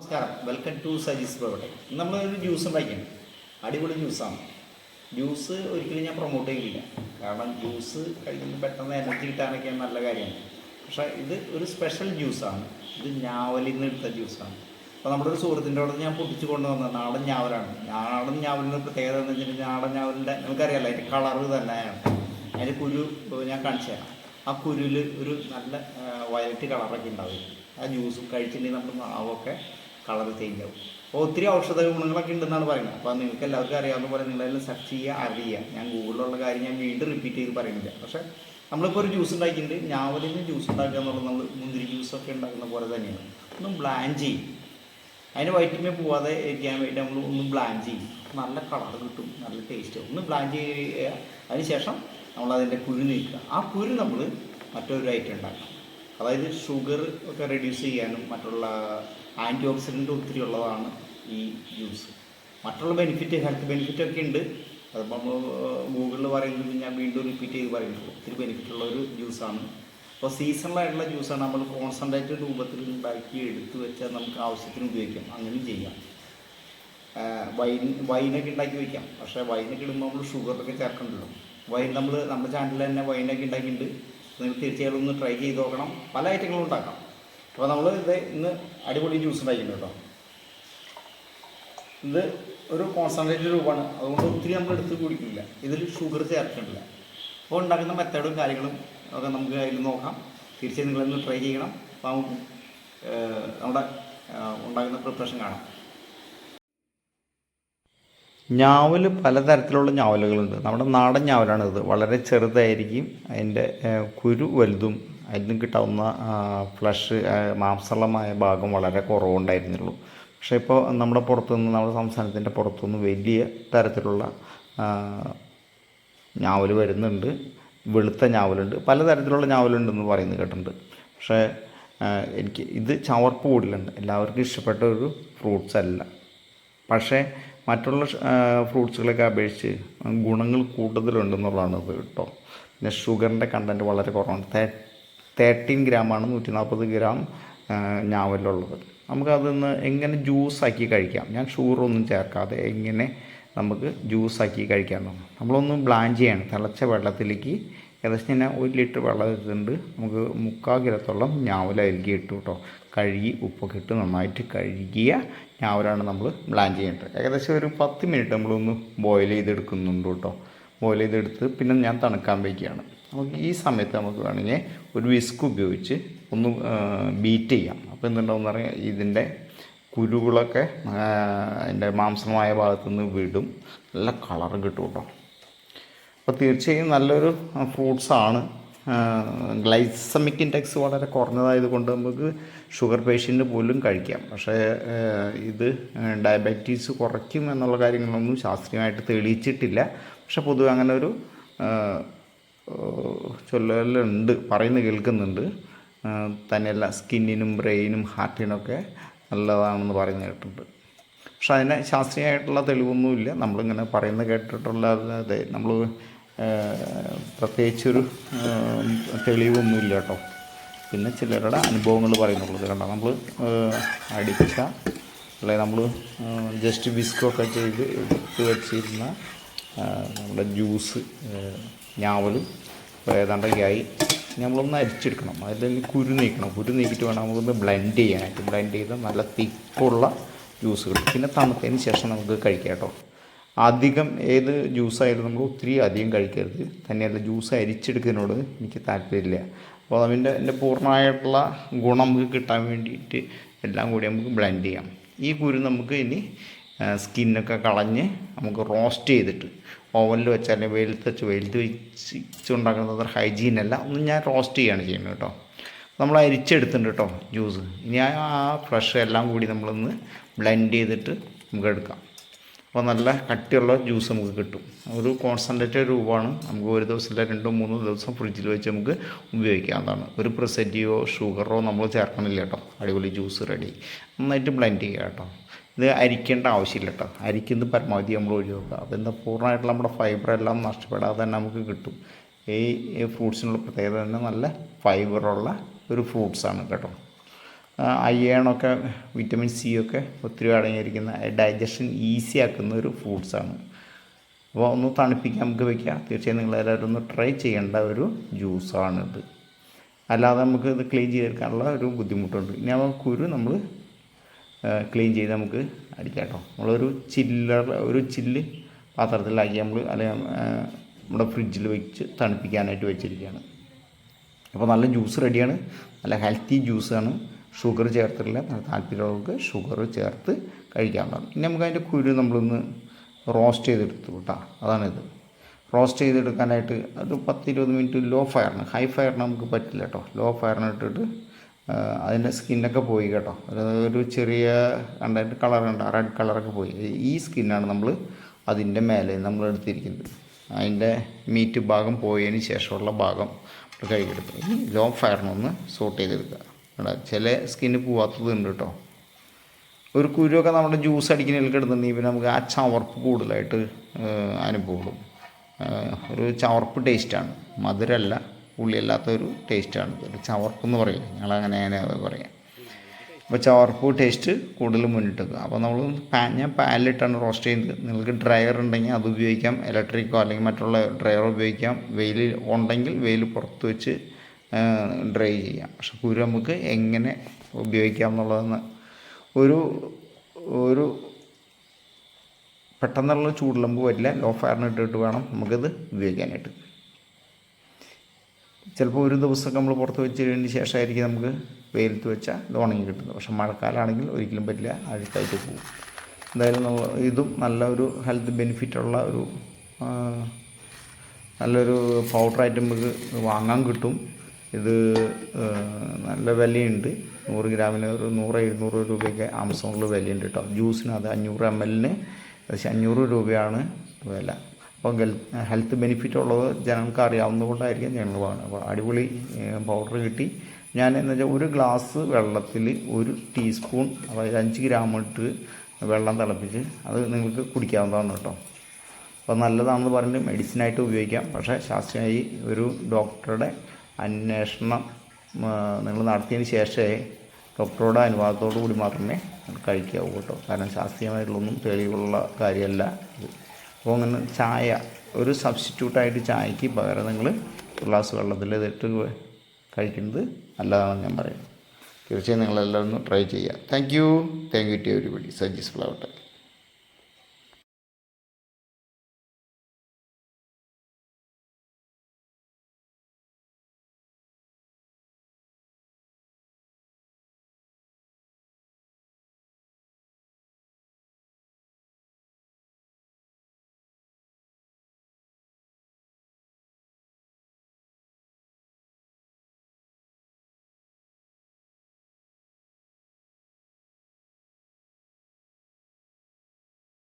നമസ്കാരം. Welcome to Saji's പ്രൊവട്ടെ നമ്മളൊരു juice ഉണ്ടാക്കിയാണ് അടിപൊളി ജ്യൂസാണ് ജ്യൂസ് ഒരിക്കലും ഞാൻ പ്രൊമോട്ട് ചെയ്യില്ല കാരണം ജ്യൂസ് കഴിക്കുമ്പോൾ പെട്ടെന്ന് എനർജി കിട്ടാനൊക്കെ നല്ല കാര്യമാണ്. പക്ഷേ ഇത് ഒരു സ്പെഷ്യൽ ജ്യൂസാണ് ഇത് ഞാവലിൽ നിന്ന് എടുത്ത ജ്യൂസാണ് അപ്പോൾ നമ്മുടെ ഒരു സുഹൃത്തിന്റെ അവിടെ ഞാൻ പൊട്ടിച്ച് കൊണ്ടുവന്ന നാടൻ ഞാവലാണ്. നാടൻ ഞാവലിന്റെ പ്രത്യേകത എന്ന് വെച്ചിട്ടുണ്ടെങ്കിൽ നാടൻ ഞാവലിന്റെ നമുക്കറിയാലോ അതിന്റെ കളറ് തന്നെയാണ്. അതിന്റെ കുരു ഞാൻ കാണിച്ചു തരാം. ആ കുരുവിൽ ഒരു നല്ല വയലറ്റ് കളറൊക്കെ ഉണ്ടാവും. ആ ജ്യൂസ് കഴിച്ചിട്ടുണ്ടെങ്കിൽ നമ്മുടെ നാവൊക്കെ കളർ ചേഞ്ച് ആവും. അപ്പോൾ ഒത്തിരി ഔഷധ ഗുണങ്ങളൊക്കെ ഉണ്ടെന്നാണ് പറയുന്നത്. അപ്പോൾ നിങ്ങൾക്ക് എല്ലാവർക്കും അറിയാവുന്ന പോലെ നിങ്ങളെല്ലാം സെർച്ച് ചെയ്യുക അറിയുക ഞാൻ ഗൂഗിളിലുള്ള കാര്യം ഞാൻ വീണ്ടും റിപ്പീറ്റ് ചെയ്ത് പറയുന്നില്ല. പക്ഷേ നമ്മളിപ്പോൾ ഒരു ജ്യൂസ് ഉണ്ടാക്കിയിട്ടുണ്ട്. ഞാവലിൽ നിന്ന് ജ്യൂസ് ഉണ്ടാക്കുക എന്നുള്ളത് നമ്മൾ മുന്തിരി ജ്യൂസൊക്കെ ഉണ്ടാക്കുന്ന പോലെ തന്നെയാണ്. ഒന്ന് ബ്ലാൻഡ് ചെയ്യും. അതിന് വൈറ്റമിൻ പോവാതെ ഇരിക്കാൻ വേണ്ടി നമ്മൾ ഒന്ന് ബ്ലാൻഡ് ചെയ്യും. നല്ല കളർ കിട്ടും നല്ല ടേസ്റ്റ് ഒന്ന് ബ്ലാൻഡ് ചെയ്യുക അതിന് ശേഷം നമ്മൾ അതിന്റെ കുരു നീക്കുക. ആ കുരു നമ്മൾ മറ്റൊരു ഐറ്റം ഉണ്ടാക്കണം. അതായത് ഷുഗർ ഒക്കെ റെഡ്യൂസ് ചെയ്യാനും മറ്റുള്ള ആന്റി ഓക്സിഡന്റ് ഒത്തിരി ഉള്ളതാണ് ഈ ജ്യൂസ്. മറ്റുള്ള ബെനിഫിറ്റ് ഹെൽത്ത് ബെനിഫിറ്റ് ഒക്കെ ഉണ്ട്. അതിപ്പോൾ നമ്മൾ ഗൂഗിളിൽ പറയുന്നത് ഞാൻ വീണ്ടും റിപ്പീറ്റ് ചെയ്ത് പറയുന്നത് ഒത്തിരി ബെനിഫിറ്റ് ഉള്ള ഒരു ജ്യൂസാണ് അപ്പോൾ സീസണലായിട്ടുള്ള ജ്യൂസാണ് നമ്മൾ കോൺസെൻട്രേറ്റഡ് രൂപത്തിൽ ഉണ്ടാക്കി എടുത്തു വെച്ചാൽ നമുക്ക് ആവശ്യത്തിന് ഉപയോഗിക്കാം. അങ്ങനെ ചെയ്യാം. വൈൻ വൈനൊക്കെ ഉണ്ടാക്കി വയ്ക്കാം പക്ഷേ വൈനൊക്കെ ഇടുമ്പോൾ നമ്മൾ ഷുഗറൊക്കെ ചേർക്കണ്ടല്ലോ. വൈൻ നമ്മൾ നമ്മുടെ ചാനലിൽ തന്നെ വൈനൊക്കെ ഉണ്ടാക്കിയിട്ടുണ്ട്. നിങ്ങൾ തീർച്ചയായും ഒന്ന് ട്രൈ ചെയ്ത് നോക്കണം. പല ഐറ്റങ്ങളും ഉണ്ടാക്കാം. അപ്പോൾ നമ്മൾ ഇത് ഇന്ന് അടിപൊളി ജ്യൂസ് ഉണ്ടാക്കിയിട്ടുണ്ട് കേട്ടോ. ഇത് ഒരു കോൺസെൻട്രേറ്റ് രൂപമാണ്. അതുകൊണ്ട് ഒത്തിരി നമ്മൾ എടുത്ത് കുടിക്കില്ല. ഇതിൽ ഷുഗർ ചേർക്കുന്നില്ല അപ്പോൾ ഉണ്ടാക്കുന്ന മെത്തേഡും കാര്യങ്ങളും ഒക്കെ നമുക്ക് അതിൽ നോക്കാം. തീർച്ചയായും നിങ്ങളൊന്ന് ട്രൈ ചെയ്യണം. അപ്പോൾ നമുക്ക് നമ്മുടെ ഉണ്ടാക്കുന്ന പ്രിപ്പറേഷൻ കാണാം. ഞാവൽ പലതരത്തിലുള്ള ഞാവലുകളുണ്ട്. നമ്മുടെ നാടൻ ഞാവലാണ് ഇത് വളരെ ചെറുതായിരിക്കും. അതിന്റെ കുരു വലുതും അതിൽ നിന്ന് കിട്ടാവുന്ന ഫ്ലഷ് മാംസളമായ ഭാഗം വളരെ കുറവുണ്ടായിരുന്നുള്ളൂ. പക്ഷേ ഇപ്പോൾ നമ്മുടെ പുറത്തുനിന്ന് നമ്മുടെ സംസ്ഥാനത്തിന്റെ പുറത്തുനിന്ന് വലിയ തരത്തിലുള്ള ഞാവൽ വരുന്നുണ്ട്. വെളുത്ത ഞാവലുണ്ട്. പലതരത്തിലുള്ള ഞാവലുണ്ടെന്ന് പറയുന്നത് കേട്ടിട്ടുണ്ട്. പക്ഷേ എനിക്ക് ഇത് ചവർപ്പ് കൂടുതലുണ്ട് എല്ലാവർക്കും ഇഷ്ടപ്പെട്ട ഒരു ഫ്രൂട്ട്സ് അല്ല. പക്ഷേ മറ്റുള്ള ഫ്രൂട്ട്സുകളൊക്കെ അപേക്ഷിച്ച് ഗുണങ്ങൾ കൂടുതലുണ്ടെന്നുള്ളതാണ് ഇത് കേട്ടോ. പിന്നെ ഷുഗറിന്റെ കണ്ടന്റ് വളരെ കുറവാണ്. തേർട്ടീൻ ഗ്രാമാണ് നൂറ്റി നാൽപ്പത് ഗ്രാം ഞാവലുള്ളത് നമുക്കതൊന്ന് എങ്ങനെ ജ്യൂസാക്കി കഴിക്കാം? ഞാൻ ഷുഗറൊന്നും ചേർക്കാതെ എങ്ങനെ നമുക്ക് ജ്യൂസാക്കി കഴിക്കാമെന്നാണ് നമ്മളൊന്ന് ബ്ലാൻഡ് ചെയ്യണം. തിളച്ച വെള്ളത്തിലേക്ക് ഏകദേശം ഞാൻ ഒരു ലിറ്റർ വെള്ളം എടുത്തിട്ടുണ്ട്. നമുക്ക് മുക്കാൽ കിലത്തോളം ഞാവൽ അരികി ഇട്ടു കേട്ടോ കഴുകി ഉപ്പൊക്കെ ഇട്ട് നന്നായിട്ട് കഴുകിയ ഞാവലാണ് നമ്മൾ ബ്ലാൻഡ് ചെയ്യേണ്ടത്. ഏകദേശം ഒരു പത്ത് മിനിറ്റ് നമ്മളൊന്ന് ബോയിൽ ചെയ്തെടുക്കുന്നുണ്ട് കേട്ടോ ബോയിൽ ചെയ്തെടുത്ത് പിന്നെ ഞാൻ തണുക്കാൻ വയ്ക്കുകയാണ്. നമുക്ക് ഈ സമയത്ത് നമുക്ക് വേണമെങ്കിൽ ഒരു വിസ്ക് ഉപയോഗിച്ച് ഒന്ന് ബീറ്റ് ചെയ്യാം. അപ്പോൾ എന്തുണ്ടാവും പറഞ്ഞാൽ ഇതിന്റെ കുരുകളൊക്കെ അതിന്റെ മാംസമായ ഭാഗത്തു നിന്ന് വിടും. നല്ല കളർ കിട്ടും കേട്ടോ അപ്പോൾ തീർച്ചയായും നല്ലൊരു ഫ്രൂട്ട്സാണ് ഗ്ലൈസമിക് ഇൻഡെക്സ് വളരെ കുറഞ്ഞതായത് കൊണ്ട് നമുക്ക് ഷുഗർ പേഷ്യന്റ് പോലും കഴിക്കാം. പക്ഷേ ഇത് ഡയബറ്റീസ് കുറയ്ക്കും എന്നുള്ള കാര്യങ്ങളൊന്നും ശാസ്ത്രീയമായിട്ട് തെളിയിച്ചിട്ടില്ല. പക്ഷെ പൊതുവെ അങ്ങനെ ഒരു ചൊല്ലലുണ്ട് പറയുന്നത് കേൾക്കുന്നുണ്ട്. തന്നെയല്ല സ്കിന്നിനും ബ്രെയിനും ഹാർട്ടിനൊക്കെ നല്ലതാണെന്ന് പറയുന്ന കേട്ടിട്ടുണ്ട്. പക്ഷെ അതിന് ശാസ്ത്രീയമായിട്ടുള്ള തെളിവൊന്നുമില്ല. നമ്മളിങ്ങനെ പറയുന്നത് കേട്ടിട്ടുള്ള അല്ലാതെ നമ്മൾ പ്രത്യേകിച്ചൊരു തെളിവൊന്നുമില്ല കേട്ടോ. പിന്നെ ചിലരുടെ അനുഭവങ്ങൾ പറയുന്നുള്ളൂ കണ്ട? നമ്മൾ അടിച്ച അല്ലെങ്കിൽ നമ്മൾ ജസ്റ്റ് വിസ്കൊക്കെ ചെയ്ത് എടുത്ത് വെച്ചിരുന്ന നമ്മുടെ ജ്യൂസ് ഞാവലും ഇനി നമ്മളൊന്ന് അരിച്ചെടുക്കണം. അതിൽ കുരു നീക്കണം. കുരു നീക്കിയിട്ട് വേണം നമുക്കൊന്ന് ബ്ലെൻഡ് ചെയ്യാനായിട്ട്. ബ്ലെൻഡ് ചെയ്ത് നല്ല തിക്കുള്ള ജ്യൂസ് കിട്ടും പിന്നെ തണുത്തതിന് ശേഷം നമുക്ക് കഴിക്കാം കേട്ടോ. അധികം ഏത് ജ്യൂസായാലും നമുക്ക് ഒത്തിരി അധികം കഴിക്കരുത്. തന്നെയല്ല ജ്യൂസ് അരിച്ചെടുക്കുന്നതിനോട് എനിക്ക് താല്പര്യമില്ല. അപ്പോൾ അതിന്റെ എന്റെ പൂർണമായിട്ടുള്ള ഗുണം നമുക്ക് കിട്ടാൻ വേണ്ടിയിട്ട് എല്ലാം കൂടി നമുക്ക് ബ്ലെൻഡ് ചെയ്യാം. ഈ കുരു നമുക്ക് ഇനി സ്കിന്നൊക്കെ കളഞ്ഞ് നമുക്ക് റോസ്റ്റ് ചെയ്തിട്ട് ഓവനിൽ വെച്ചാൽ വെയിലത്ത് വെച്ച് വെയിലത്ത് വെച്ച് ഉണ്ടാക്കുന്നത് ഹൈജീൻ അല്ല. ഒന്ന് ഞാൻ റോസ്റ്റ് ചെയ്യാണ് ചെയ്യുന്നത് കേട്ടോ. നമ്മൾ അരിച്ചെടുത്തിട്ടുണ്ട് കേട്ടോ ജ്യൂസ്. ഇനി ആ ഫ്രഷ് എല്ലാം കൂടി നമ്മളൊന്ന് ബ്ലെൻഡ് ചെയ്തിട്ട് നമുക്ക് എടുക്കാം. അപ്പോൾ നല്ല കട്ടിയുള്ള ജ്യൂസ് നമുക്ക് കിട്ടും. ഒരു കോൺസെൻട്രേറ്റഡ് രൂപമാണ്. നമുക്ക് ഒരു ദിവസത്തിലെ രണ്ടോ മൂന്നോ ദിവസം ഫ്രിഡ്ജിൽ വെച്ച് നമുക്ക് ഉപയോഗിക്കാവുന്നതാണ്. ഒരു പ്രിസെന്റീവോ ഷുഗറോ നമ്മൾ ചേർക്കണില്ല കേട്ടോ. അടിപൊളി ജ്യൂസ് റെഡി. നന്നായിട്ട് ബ്ലെൻഡ് ചെയ്യുക കേട്ടോ. ഇത് അരിക്കേണ്ട ആവശ്യമില്ല കേട്ടോ. അരിക്കുന്നത് പരമാവധി നമ്മൾ ഒഴിവാക്കുക. അപ്പോൾ എന്താ പൂർണമായിട്ടുള്ള നമ്മുടെ ഫൈബർ എല്ലാം നഷ്ടപ്പെടാതെ തന്നെ നമുക്ക് കിട്ടും. ഈ ഫ്രൂട്ട്സിനുള്ള പ്രത്യേകത തന്നെ നല്ല ഫൈബറുള്ള ഒരു ഫ്രൂട്ട്സാണ് കേട്ടോ. അയ്യണൊക്കെ വിറ്റമിൻ സി ഒക്കെ ഒത്തിരി അടങ്ങിയിരിക്കുന്ന ഡൈജഷൻ ഈസി ആക്കുന്ന ഒരു ഫ്രൂട്ട്സാണ് അപ്പോൾ ഒന്ന് തണുപ്പിക്കാൻ നമുക്ക് വയ്ക്കാം തീർച്ചയായും നിങ്ങളെല്ലാവരും ഒന്ന് ട്രൈ ചെയ്യേണ്ട ഒരു ജ്യൂസാണിത് അല്ലാതെ നമുക്ക് ഇത് ക്ലീൻ ചെയ്തെടുക്കാനുള്ള ഒരു ബുദ്ധിമുട്ടുണ്ട്. ഇനി ആ കുരു നമ്മൾ ക്ലീൻ ചെയ്ത് നമുക്ക് അടിക്കാം കേട്ടോ നമ്മളൊരു ചില്ലർ ഒരു ചില്ല് പാത്രത്തിലാക്കി നമ്മൾ അല്ലെങ്കിൽ നമ്മുടെ ഫ്രിഡ്ജിൽ വെച്ച് തണുപ്പിക്കാനായിട്ട് വെച്ചിരിക്കുകയാണ് അപ്പോൾ നല്ല ജ്യൂസ് റെഡിയാണ് നല്ല ഹെൽത്തി ജ്യൂസാണ് ഷുഗർ ചേർത്തിട്ടില്ല. നല്ല താല്പര്യമുള്ളവർക്ക് ഷുഗർ ചേർത്ത് കഴിക്കാവുന്നതാണ് ഇനി നമുക്ക് അതിന്റെ കുരു നമ്മളൊന്ന് റോസ്റ്റ് ചെയ്തെടുത്തു കേട്ടോ അതാണിത്. റോസ്റ്റ് ചെയ്തെടുക്കാനായിട്ട് അത് പത്ത് ഇരുപത് മിനിറ്റ് ലോ ഫയറിന് ഹൈ ഫയറിന് നമുക്ക് പറ്റില്ല കേട്ടോ ലോ ഫയറിന് ഇട്ടിട്ട് അതിന്റെ സ്കിന്നൊക്കെ പോയി കേട്ടോ. ഒരു ചെറിയ കണ്ടായിട്ട് കളറുണ്ട് റെഡ് കളറൊക്കെ പോയി. ഈ സ്കിന്നാണ് നമ്മൾ അതിന്റെ മേലെ നമ്മൾ എടുത്തിരിക്കുന്നത്. അതിന്റെ മീറ്റ് ഭാഗം പോയതിന് ശേഷമുള്ള ഭാഗം കഴുകിയെടുക്കുക. ഇനി ലോ ഫയറിനൊന്ന് സോട്ട് ചെയ്തെടുക്കുക. ചില സ്കിന്ന് പോവാത്തതുണ്ട് കേട്ടോ. ഒരു കുരുവൊക്കെ നമ്മുടെ ജ്യൂസ് അടിക്കുന്നതിൽ കിടന്നുണ്ടെങ്കിൽ പിന്നെ നമുക്ക് ആ ചവർപ്പ് കൂടുതലായിട്ട് അനുഭവപ്പെടും. ഒരു ചവർപ്പ് ടേസ്റ്റാണ് മധുരമല്ല. പുളിയല്ലാത്ത ഒരു ടേസ്റ്റാണ്. ഒരു ചവർപ്പ് എന്ന് പറയും ഞങ്ങളങ്ങനെ പറയാം. അപ്പോൾ ചവർപ്പ് ടേസ്റ്റ് കൂടുതൽ മുന്നിട്ട് അപ്പോൾ നമ്മൾ പാൻ ഞാൻ പാനിലിട്ടാണ് റോസ്റ്റ് ചെയ്യുന്നത്. നിങ്ങൾക്ക് ഡ്രയർ ഉണ്ടെങ്കിൽ അത് ഉപയോഗിക്കാം. ഇലക്ട്രിക്കോ അല്ലെങ്കിൽ മറ്റുള്ള ഡ്രയർ ഉപയോഗിക്കാം. വെയിൽ ഉണ്ടെങ്കിൽ വെയിൽ പുറത്ത് വെച്ച് ഡ്രൈ ചെയ്യാം. പക്ഷെ കുരു നമുക്ക് എങ്ങനെ ഉപയോഗിക്കാം എന്നുള്ളതെന്ന് ഒരു ഒരു പെട്ടെന്നുള്ള ചൂടുലമ്പ് വരില്ല. ലോ ഫയറിന് ഇട്ടിട്ട് വേണം നമുക്കിത് ഉപയോഗിക്കാനായിട്ട്. ചിലപ്പോൾ ഒരു ദിവസം നമ്മൾ പുറത്ത് വെച്ച് കഴിഞ്ഞ ശേഷമായിരിക്കും നമുക്ക് വെയിലത്ത് വെച്ചാൽ ഇത് ഉണങ്ങി കിട്ടുന്നത്. പക്ഷേ മഴക്കാലമാണെങ്കിൽ ഒരിക്കലും പറ്റില്ല അഴുക്കായിട്ട് പോകും. എന്തായാലും നമ്മൾ ഇതും നല്ല ഒരു ഹെൽത്ത് ബെനിഫിറ്റുള്ള ഒരു നല്ലൊരു പൗഡറായിട്ട് നമുക്ക് വാങ്ങാൻ കിട്ടും. ഇത് നല്ല വിലയുണ്ട്. നൂറ് ഗ്രാമിന് ഒരു നൂറ് എഴുന്നൂറ് രൂപയൊക്കെ ആമസോണിൽ വിലയുണ്ട് കേട്ടോ. ജ്യൂസിന് അത് അഞ്ഞൂറ് എം എല്ലിന് ഏകദേശം അഞ്ഞൂറ് രൂപയാണ് വില. അപ്പോൾ ഹെൽത്ത് ബെനിഫിറ്റ് ഉള്ളത് ജനങ്ങൾക്ക് അറിയാവുന്നതുകൊണ്ടായിരിക്കും ഞങ്ങൾ വാങ്ങുന്നത് അപ്പോൾ അടിപൊളി പൗഡർ കിട്ടി. ഞാൻ എന്ന് വെച്ചാൽ ഒരു ഗ്ലാസ് വെള്ളത്തിൽ ഒരു ടീസ്പൂൺ അതായത് അഞ്ച് ഗ്രാം ഇട്ട് വെള്ളം തിളപ്പിച്ച് അത് നിങ്ങൾക്ക് കുടിക്കാവുന്നതാണ് കേട്ടോ. അപ്പോൾ നല്ലതാണെന്ന് പറഞ്ഞ് മെഡിസിനായിട്ട് ഉപയോഗിക്കാം. പക്ഷേ ശാസ്ത്രീയമായി ഒരു ഡോക്ടറുടെ അന്വേഷണം നിങ്ങൾ നടത്തിയതിന് ശേഷമേ ഡോക്ടറുടെ അനുവാദത്തോടു കൂടി മാത്രമേ കഴിക്കാവൂ കേട്ടോ. കാരണം ശാസ്ത്രീയമായിട്ടുള്ളൊന്നും തെളിവുള്ള കാര്യമല്ല ഇത്. അപ്പോൾ അങ്ങനെ ചായ ഒരു സബ്സ്റ്റിറ്റ്യൂട്ടായിട്ട് ചായക്ക് പകരം നിങ്ങൾ ഗ്ലാസ് വെള്ളത്തിൽ ഇതിട്ട് കഴിക്കുന്നത് നല്ലതാണെന്ന് ഞാൻ പറയുന്നു തീർച്ചയായും നിങ്ങളെല്ലാവരും ഒന്ന് ട്രൈ ചെയ്യുക. Thank you thank you to everybody Sajees flower